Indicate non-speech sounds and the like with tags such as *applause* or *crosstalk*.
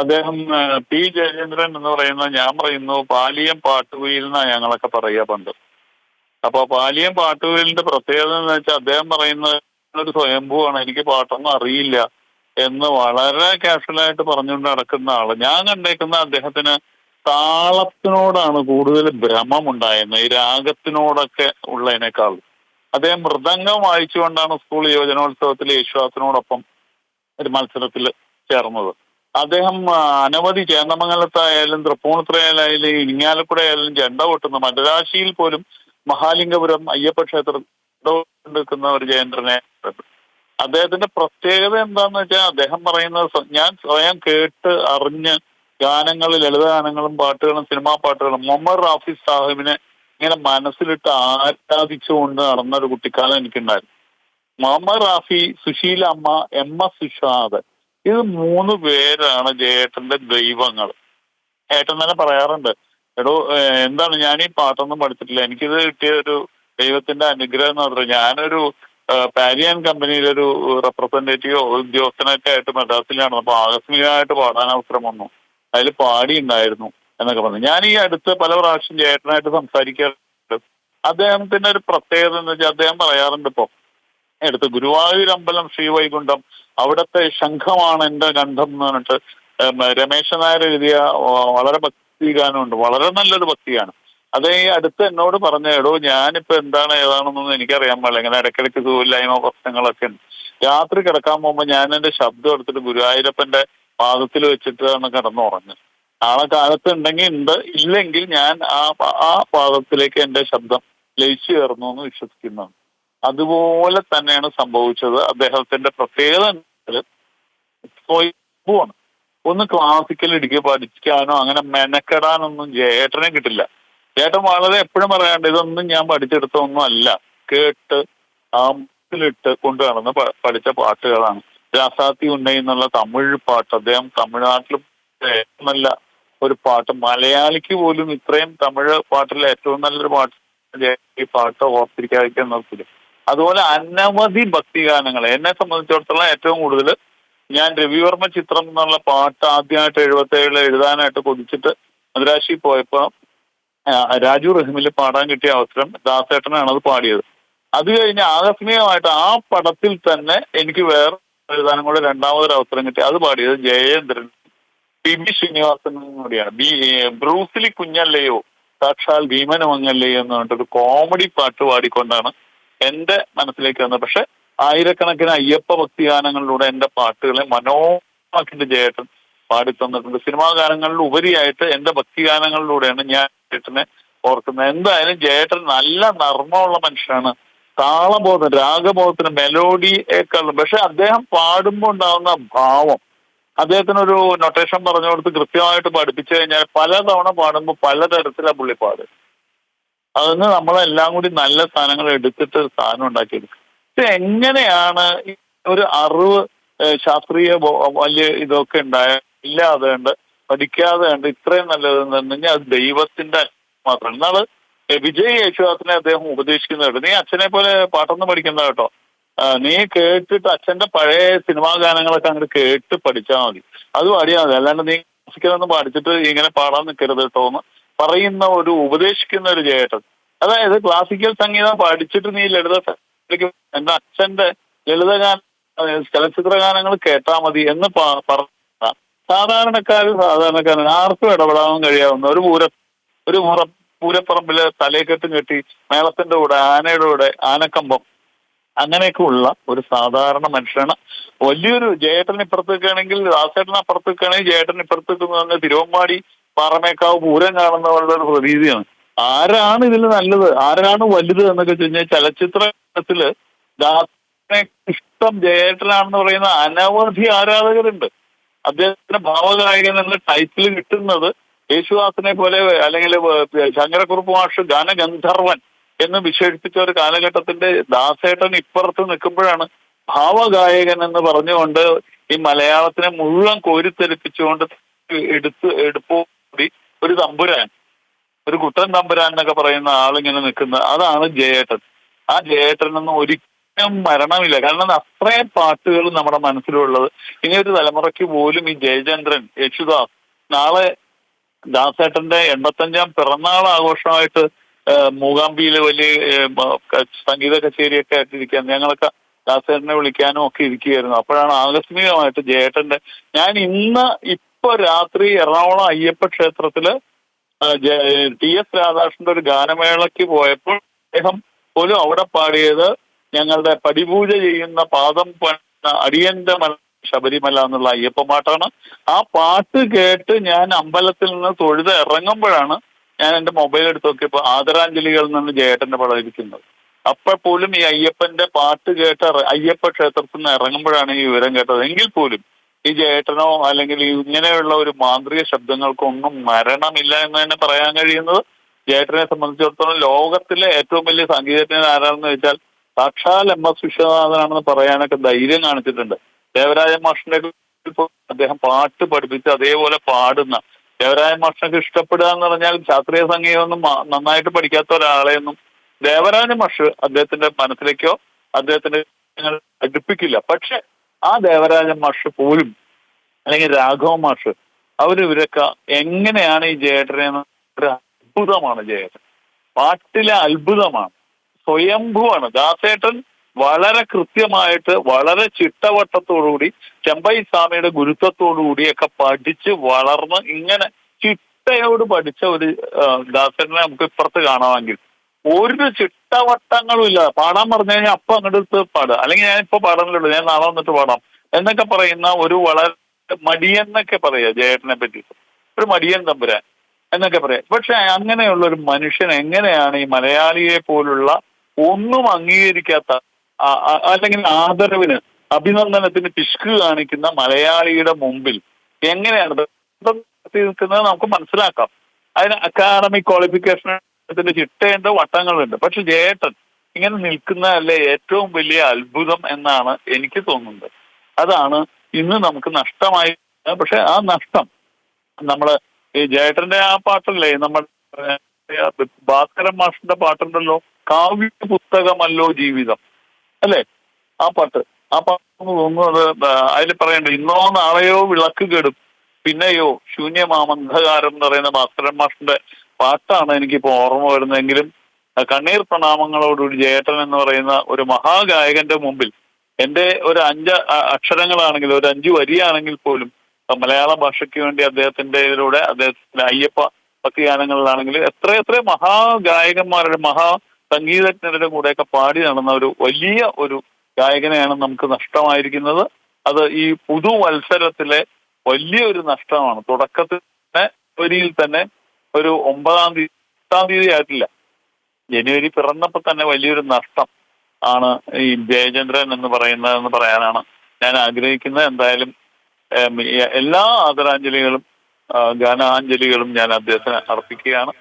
അദ്ദേഹം പി. ജയചന്ദ്രൻ എന്ന് പറയുന്ന ഞാൻ പറയുന്നു പാലിയം പാട്ടുകുയിൽ എന്നാണ് ഞങ്ങളൊക്കെ പറയുക പണ്ട്. അപ്പൊ പാലിയം പാട്ടുകുയിലിന്റെ പ്രത്യേകത എന്ന് വെച്ചാൽ അദ്ദേഹം പറയുന്നത് ഒരു സ്വയംഭൂവാണ് എനിക്ക് പാട്ടൊന്നും അറിയില്ല എന്ന് വളരെ കാഷ്വലായിട്ട് പറഞ്ഞുകൊണ്ട് നടക്കുന്ന ആൾ. ഞാൻ കണ്ടേക്കുന്ന അദ്ദേഹത്തിന് താളത്തിനോടാണ് കൂടുതൽ ഭ്രമം ഉണ്ടായിരുന്നത് ഈ രാഗത്തിനോടൊക്കെ ഉള്ളതിനേക്കാൾ. അദ്ദേഹം മൃദംഗം വായിച്ചുകൊണ്ടാണ് സ്കൂൾ യുവജനോത്സവത്തിൽ യേശുദാസിനോടൊപ്പം ഒരു മത്സരത്തിൽ ചേർന്നത്. അദ്ദേഹം അനവധി ചേന്നമംഗലത്തായാലും തൃപ്പൂണിത്തുറയിലായാലും ഇരിങ്ങാലക്കുട ആയാലും ജണ്ട കൊട്ടുന്ന മദ്രാശിയിൽ പോലും മഹാലിംഗപുരം അയ്യപ്പ ക്ഷേത്രം നിൽക്കുന്ന ഒരു ജയന്ദ്രനെ അദ്ദേഹത്തിന്റെ പ്രത്യേകത എന്താന്ന് വെച്ചാൽ അദ്ദേഹം പറയുന്നത് ഞാൻ സ്വയം കേട്ട് അറിഞ്ഞ് ഗാനങ്ങൾ ലളിത ഗാനങ്ങളും പാട്ടുകളും സിനിമാ പാട്ടുകളും മുഹമ്മദ് റാഫി സാഹിബിനെ ഇങ്ങനെ മനസ്സിലിട്ട് ആരാധിച്ചുകൊണ്ട് നടന്ന ഒരു കുട്ടിക്കാലം എനിക്കുണ്ടായിരുന്നു. മുഹമ്മദ് റാഫി സുശീല അമ്മ എം എസ് സുഷാദ് ഇത് മൂന്ന് പേരാണ് ജയേട്ടന്റെ ദൈവങ്ങൾ. ഏട്ടൻ തന്നെ പറയാറുണ്ട് എടോ എന്താണ് ഞാൻ ഈ പാട്ടൊന്നും പഠിച്ചിട്ടില്ല. എനിക്കിത് കിട്ടിയ ഒരു ദൈവത്തിന്റെ അനുഗ്രഹം എന്ന് പറഞ്ഞാൽ ഞാനൊരു പാരിയൻ കമ്പനിയിലൊരു റെപ്രസെന്റേറ്റീവോ ഉദ്യോഗസ്ഥനൊക്കെ ആയിട്ട് മദ്രാസിലാണ് അപ്പൊ ആകസ്മികമായിട്ട് പാടാൻ അവസരം വന്നു. അതിൽ പാടിയുണ്ടായിരുന്നു എന്നൊക്കെ പറഞ്ഞു. ഞാൻ ഈ അടുത്ത് പല പ്രാവശ്യം ചേട്ടനായിട്ട് സംസാരിക്കാറുണ്ട്. അദ്ദേഹത്തിന്റെ ഒരു പ്രത്യേകത എന്ന് വെച്ചാൽ അദ്ദേഹം പറയാറുണ്ട് ഇപ്പൊ എടുത്ത് ഗുരുവായൂർ അമ്പലം ശ്രീവൈകുണ്ഠം അവിടുത്തെ ശംഖമാണ് എന്റെ ഗന്ധം എന്ന് പറഞ്ഞിട്ട് രമേശ നായർ എഴുതിയ വളരെ ഭക്തി ഗാനമുണ്ട് വളരെ നല്ലൊരു ഭക്തിയാണ്. അത് ഈ അടുത്ത് എന്നോട് പറഞ്ഞ എടോ ഞാനിപ്പോ എന്താണ് ഏതാണെന്നൊന്നും എനിക്കറിയാൻ പാടില്ല. ഇങ്ങനെ ഇടയ്ക്കിടയ്ക്ക് സുഖമില്ലായ്മ പ്രശ്നങ്ങളൊക്കെ ഉണ്ട്. രാത്രി കിടക്കാൻ പോകുമ്പോൾ ഞാൻ എന്റെ ശബ്ദം എടുത്തിട്ട് ഗുരുവായൂരപ്പന്റെ പാദത്തിൽ വെച്ചിട്ടാണ് കിടന്നുറങ്ങുന്നത് നാളെ കാലത്ത് ഉണ്ടെങ്കിൽ ഉണ്ട്. ഇല്ലെങ്കിൽ ഞാൻ ആ ആ പാദത്തിലേക്ക് എന്റെ ശബ്ദം ലയിച്ചു കയറുന്നു എന്ന് വിശ്വസിക്കുന്നതാണ്. അതുപോലെ തന്നെയാണ് സംഭവിച്ചത്. അദ്ദേഹത്തിന്റെ പ്രത്യേകത പോവാണ് ഒന്ന് ക്ലാസിക്കൽ ഇടുക്കി പഠിക്കാനോ അങ്ങനെ മെനക്കെടാനൊന്നും ചേട്ടനെ കിട്ടില്ല. ചേട്ടൻ വളരെ എപ്പോഴും പറയാണ്ട് ഇതൊന്നും ഞാൻ പഠിച്ചെടുത്ത ഒന്നും അല്ല. കേട്ട് ആട്ട് കൊണ്ട് നടന്ന് പഠിച്ച പാട്ടുകളാണ്. രാസാത്തി ഉണ്ണി എന്നുള്ള തമിഴ് പാട്ട് അദ്ദേഹം തമിഴ്നാട്ടിൽ നല്ല ഒരു പാട്ട്. മലയാളിക്ക് പോലും ഇത്രയും തമിഴ് പാട്ടിലെ ഏറ്റവും നല്ലൊരു പാട്ട് ഈ പാട്ട് ഓർത്തിരിക്കാതിരിക്കാൻ നോക്കില്ല. അതുപോലെ അനവധി ഭക്തിഗാനങ്ങൾ. എന്നെ സംബന്ധിച്ചിടത്തോളം ഏറ്റവും കൂടുതൽ ഞാൻ രവിവർമ്മ ചിത്രം എന്നുള്ള പാട്ട് ആദ്യമായിട്ട് എഴുപത്തി ഏഴിൽ എഴുതാനായിട്ട് കൊതിച്ചിട്ട് മദ്രാശി പോയപ്പോ രാജു റഹിമിൽ പാടാൻ കിട്ടിയ അവസരം ദാസേട്ടനാണ് അത് പാടിയത്. അത് കഴിഞ്ഞ് ആകസ്മികമായിട്ട് ആ പടത്തിൽ തന്നെ എനിക്ക് വേറെ എഴുതാനും കൂടെ രണ്ടാമതൊരു അവസരം കിട്ടി. അത് പാടിയത് ജയേന്ദ്രൻ പി ബി ശ്രീനിവാസൻ കൂടിയാണ്. ബി ബ്രൂസിലി കുഞ്ഞല്ലയോ സാക്ഷാൽ ഭീമനമങ്ങല്ലയോ എന്ന് പറഞ്ഞിട്ടൊരു കോമഡി പാട്ട് പാടിക്കൊണ്ടാണ് എന്റെ മനസ്സിലേക്ക് വന്നത് പക്ഷെ ആയിരക്കണക്കിന് അയ്യപ്പ ഭക്തിഗാനങ്ങളിലൂടെ എന്റെ പാട്ടുകളെ മനോഹരമാക്കിയിട്ട് ജയേട്ടൻ പാടി തന്നിട്ടുണ്ട്. സിനിമാ ഗാനങ്ങളിൽ ഉപരിയായിട്ട് എന്റെ ഭക്തിഗാനങ്ങളിലൂടെയാണ് ഞാൻ ജയേട്ടനെ ഓർക്കുന്നത്. എന്തായാലും ജയേട്ടൻ നല്ല നർമ്മമുള്ള മനുഷ്യനാണ്. താളബോധം രാഗബോധത്തിന് മെലോഡിയേക്കാളും പക്ഷെ അദ്ദേഹം പാടുമ്പോൾ ഉണ്ടാവുന്ന ഭാവം അദ്ദേഹത്തിന് ഒരു നൊട്ടേഷൻ പറഞ്ഞു കൊടുത്ത് കൃത്യമായിട്ട് പഠിപ്പിച്ചു കഴിഞ്ഞാൽ പലതവണ പാടുമ്പോൾ പലതരത്തിലാണ് പുള്ളി പാട്. അതിന് നമ്മളെല്ലാം കൂടി നല്ല സാധനങ്ങൾ എടുത്തിട്ട് ഒരു സാധനം ഉണ്ടാക്കിയെടുക്കും. ഇത് എങ്ങനെയാണ് ഒരു അറിവ് ശാസ്ത്രീയ വലിയ ഇതൊക്കെ ഉണ്ടായ ഇല്ലാതെ ഉണ്ട് പഠിക്കാതെ ഉണ്ട് ഇത്രയും നല്ലതെന്ന് പറഞ്ഞാൽ അത് ദൈവത്തിന്റെ മാത്രമാണ് എന്നാൾ വിജയ് യേശുദാസിനെ അദ്ദേഹം ഉപദേശിക്കുന്നത് നീ അച്ഛനെ പോലെ പാട്ടൊന്നും പഠിക്കണ്ട കേട്ടോ. നീ കേട്ടിട്ട് അച്ഛന്റെ പഴയ സിനിമാ ഗാനങ്ങളൊക്കെ അങ്ങോട്ട് കേട്ട് പഠിച്ചാൽ മതി. അത് പാടിയാൽ മതി അല്ലാണ്ട് നീ ക്ലാസിക്കലൊന്നും പഠിച്ചിട്ട് ഇങ്ങനെ പാടാൻ നിൽക്കരുത് കേട്ടോ എന്ന് പറയുന്ന ഒരു ഉപദേശിക്കുന്ന ഒരു ചേട്ടൻ അതായത് ക്ലാസിക്കൽ സംഗീതം പഠിച്ചിട്ട് നീ ലളിത എന്റെ അച്ഛന്റെ ലളിതഗാന ചലച്ചിത്ര ഗാനങ്ങൾ കേട്ടാ മതി എന്ന് പറഞ്ഞ സാധാരണക്കാർ സാധാരണക്കാരൻ ആർക്കും ഇടപെടാനും കഴിയാവുന്ന ഒരു പൂര ഒരു മുറ പൂരപ്പറമ്പിൽ തലയെക്കെട്ടും കെട്ടി മേളത്തിന്റെ കൂടെ ആനയുടെ കൂടെ ആനക്കമ്പം. അങ്ങനെയൊക്കെ ഉള്ള ഒരു സാധാരണ മനുഷ്യനാണ്. വലിയൊരു ജയേട്ടൻ ഇപ്പുറത്തേക്കാണെങ്കിൽ ദാസേട്ടൻ അപ്പുറത്തേക്കാണെങ്കിൽ ജയേട്ടൻ ഇപ്പുറത്തേക്ക് തിരുവമ്പാടി പാറമേക്കാവ് പൂരം കാണുന്നവരുടെ ഒരു പ്രതീതിയാണ്. ആരാണ് ഇതിൽ നല്ലത്? ആരാണ് വലുത് എന്നൊക്കെ വെച്ച് കഴിഞ്ഞാൽ ചലച്ചിത്രത്തിൽ ഇഷ്ടം ജയേട്ടനാണെന്ന് പറയുന്ന അനവധി ആരാധകരുണ്ട്. അദ്ദേഹത്തിന്റെ ഭാവഗായകൻ എന്ന ടൈറ്റിൽ കിട്ടുന്നത് യേശുദാസിനെ പോലെ അല്ലെങ്കിൽ ശങ്കരക്കുറുപ്പ് മാഷ് ഗാനഗന്ധർവൻ എന്ന് വിശേഷിപ്പിച്ച ഒരു കാലഘട്ടത്തിന്റെ ദാസേട്ടൻ ഇപ്പുറത്ത് നിൽക്കുമ്പോഴാണ് ഭാവഗായകൻ എന്ന് പറഞ്ഞുകൊണ്ട് ഈ മലയാളത്തിനെ മുഴുവൻ കോരിത്തെരിപ്പിച്ചുകൊണ്ട് എടുത്ത് എടുപ്പോടി ഒരു തമ്പുരാൻ ഒരു കുട്ടൻ തമ്പുരാൻ എന്നൊക്കെ പറയുന്ന ആളിങ്ങനെ നിൽക്കുന്ന അതാണ് ജയേട്ടൻ. ആ ജയേട്ടൻ എന്ന് ഒരിക്കലും മരണമില്ല. കാരണം അത്രയും പാട്ടുകൾ നമ്മുടെ മനസ്സിലുള്ളത്. ഇനി ഒരു തലമുറയ്ക്ക് പോലും ഈ ജയചന്ദ്രൻ യേശുദാസ് നാളെ ദാസേട്ടന്റെ എൺപത്തഞ്ചാം പിറന്നാൾ ആഘോഷമായിട്ട് മൂകാംബിയിലെ വലിയ സംഗീത കച്ചേരിയൊക്കെ ആയിട്ടിരിക്കാൻ ഞങ്ങളൊക്കെ ദാസേട്ടനെ വിളിക്കാനും ഒക്കെ ഇരിക്കുകയായിരുന്നു. അപ്പോഴാണ് ആകസ്മികമായിട്ട് ജയേട്ടന്റെ ഞാൻ ഇന്ന് ഇപ്പൊ രാത്രി എറണാകുളം അയ്യപ്പ ക്ഷേത്രത്തിൽ ടി എസ് രാധാകൃഷ്ണന്റെ ഒരു ഗാനമേളയ്ക്ക് പോയപ്പോൾ അദ്ദേഹം പോലും അവിടെ പാടിയത് ഞങ്ങളുടെ പടിപൂജ ചെയ്യുന്ന പാദം അടിയന്റെ മല ശബരിമല എന്നുള്ള അയ്യപ്പ പാട്ടാണ്. ആ പാട്ട് കേട്ട് ഞാൻ അമ്പലത്തിൽ നിന്ന് തൊഴുത ഇറങ്ങുമ്പോഴാണ് ഞാൻ എന്റെ മൊബൈൽ എടുത്ത് നോക്കിയപ്പോൾ ആദരാഞ്ജലികളിൽ നിന്ന് ജയേട്ടന്റെ പടം ഇരിക്കുന്നത് അപ്പോൾ പോലും ഈ അയ്യപ്പന്റെ പാട്ട് കേട്ട് അയ്യപ്പ ക്ഷേത്രത്തിൽ നിന്ന് ഇറങ്ങുമ്പോഴാണ് ഈ വിവരം കേട്ടത്. എങ്കിൽ പോലും ഈ ജേട്ടനോ അല്ലെങ്കിൽ ഇങ്ങനെയുള്ള ഒരു മാന്ത്രിക ശബ്ദങ്ങൾക്കൊന്നും മരണമില്ല എന്ന് തന്നെ പറയാൻ കഴിയുന്നത് ജേട്ടനെ സംബന്ധിച്ചിടത്തോളം ലോകത്തിലെ ഏറ്റവും വലിയ സംഗീതജ്ഞൻ ആരാണെന്ന് വെച്ചാൽ സാക്ഷാൽ എം എസ് വിശ്വനാഥനാണെന്ന് പറയാനൊക്കെ ധൈര്യം കാണിച്ചിട്ടുണ്ട്. ദേവരാജ മാഷിന്റെ അദ്ദേഹം പാട്ട് പഠിപ്പിച്ച് അതേപോലെ പാടുന്ന ദേവരാജ മാഷിനൊക്കെ ഇഷ്ടപ്പെടുക എന്ന് പറഞ്ഞാൽ ശാസ്ത്രീയ സംഗീതമൊന്നും നന്നായിട്ട് പഠിക്കാത്ത ഒരാളെയൊന്നും ദേവരാജ മാഷ് അദ്ദേഹത്തിന്റെ മനസ്സിലേക്കോ അദ്ദേഹത്തിന്റെ *unintelligible* അടുപ്പിക്കില്ല പക്ഷെ ആ ദേവരാജ മാഷ് പോലും അല്ലെങ്കിൽ രാഘവ മാഷ് അവർ ഇവരൊക്കെ എങ്ങനെയാണ് ഈ ജയേട്ടനെ അത്ഭുതമാണ് ജയേട്ടൻ. പാട്ടിലെ അത്ഭുതമാണ്. സ്വയംഭുവാണ്. ദാസേട്ടൻ വളരെ കൃത്യമായിട്ട് വളരെ ചിട്ടവട്ടത്തോടുകൂടി ചെമ്പൈ സ്വാമിയുടെ ഗുരുത്വത്തോടുകൂടിയൊക്കെ പഠിച്ച് വളർന്ന് ഇങ്ങനെ ചിട്ടയോട് പഠിച്ച ഒരു ദാസേട്ടനെ നമുക്ക് ഇപ്പുറത്ത് കാണാമെങ്കിൽ ഒരു ചിട്ടവട്ടങ്ങളും ഇല്ല. പാടാൻ പറഞ്ഞു കഴിഞ്ഞാൽ അപ്പൊ അങ്ങോട്ട് പാടുക. അല്ലെങ്കിൽ ഞാൻ ഇപ്പൊ പാടുന്നില്ലല്ലോ. ഞാൻ നാളെ വന്നിട്ട് പാടാം. എന്നൊക്കെ പറയുന്ന ഒരു വളരെ മടിയെന്നൊക്കെ പറയുക ജയേട്ടനെ പറ്റി ഒരു മടിയൻ തമ്പുരാൻ എന്നൊക്കെ പറയാം. പക്ഷെ അങ്ങനെയുള്ള ഒരു മനുഷ്യൻ എങ്ങനെയാണ് ഈ മലയാളിയെ പോലുള്ള ഒന്നും അംഗീകരിക്കാത്ത അല്ലെങ്കിൽ ആദരവിന് അഭിനന്ദനത്തിന് പിശുക്ക് കാണിക്കുന്ന മലയാളിയുടെ മുമ്പിൽ എങ്ങനെയാണ്? നമുക്ക് മനസ്സിലാക്കാം. അതിന് അക്കാഡമിക് ക്വാളിഫിക്കേഷനത്തിന്റെ ചിട്ടയുണ്ട് വട്ടങ്ങളുണ്ട്. പക്ഷെ ജേട്ടൻ ഇങ്ങനെ നിൽക്കുന്ന അല്ലേ ഏറ്റവും വലിയ അത്ഭുതം എന്നാണ് എനിക്ക് തോന്നുന്നത്. അതാണ് ഇന്ന് നമുക്ക് നഷ്ടമായി. പക്ഷെ ആ നഷ്ടം നമ്മൾ ഈ ജേട്ടന്റെ ആ പാട്ടല്ലേ നമ്മൾ ഭാസ്കരൻ മാഷിന്റെ പാട്ടുണ്ടല്ലോ കാവ്യ പുസ്തകമല്ലോ ജീവിതം. അല്ലേ? ആ പാട്ട് ആ പാട്ട് തോന്നുന്നത് അതിൽ പറയണ്ട ഇന്നോ നാളെയോ വിളക്ക് കെടും. പിന്നെയോ ശൂന്യമാമന്ധകാരം എന്ന് പറയുന്ന ഭാസ്കരൻ മാഷിന്റെ പാട്ടാണ് എനിക്കിപ്പോ ഓർമ്മ വരുന്നതെങ്കിലും കണ്ണീർ പ്രണാമങ്ങളോടുകൂടി ജയേട്ടൻ എന്ന് പറയുന്ന ഒരു മഹാഗായകന്റെ മുമ്പിൽ എന്റെ ഒരു അഞ്ച് അക്ഷരങ്ങളാണെങ്കിൽ ഒരു അഞ്ചു വരിയാണെങ്കിൽ പോലും മലയാള ഭാഷയ്ക്ക് വേണ്ടി അദ്ദേഹത്തിന്റെ ഇതിലൂടെ അദ്ദേഹത്തിന്റെ അയ്യപ്പ ഭക്തിഗാനങ്ങളിലാണെങ്കിൽ എത്ര എത്ര മഹാഗായകന്മാരുടെ മഹാ സംഗീതജ്ഞരുടെ കൂടെയൊക്കെ പാടി നടന്ന ഒരു വലിയ ഒരു ഗായകനെയാണ് നമുക്ക് നഷ്ടമായിരിക്കുന്നത്. അത് ഈ പുതുവത്സരത്തിലെ വലിയൊരു നഷ്ടമാണ്. തുടക്കത്തിൽ തന്നെ വരിയിൽ തന്നെ ഒരു ഒമ്പതാം തീയതി പത്താം തീയതി ആയിട്ടില്ല. ജനുവരി പിറന്നപ്പോൾ തന്നെ വലിയൊരു നഷ്ടം ആണ് ഈ ജയചന്ദ്രൻ എന്ന് പറയുന്നതെന്ന് പറയാനാണ് ഞാൻ ആഗ്രഹിക്കുന്നത്. എന്തായാലും എല്ലാ ആദരാഞ്ജലികളും ഗാനാഞ്ജലികളും ഞാൻ അദ്ദേഹത്തിന് അർപ്പിക്കുകയാണ്.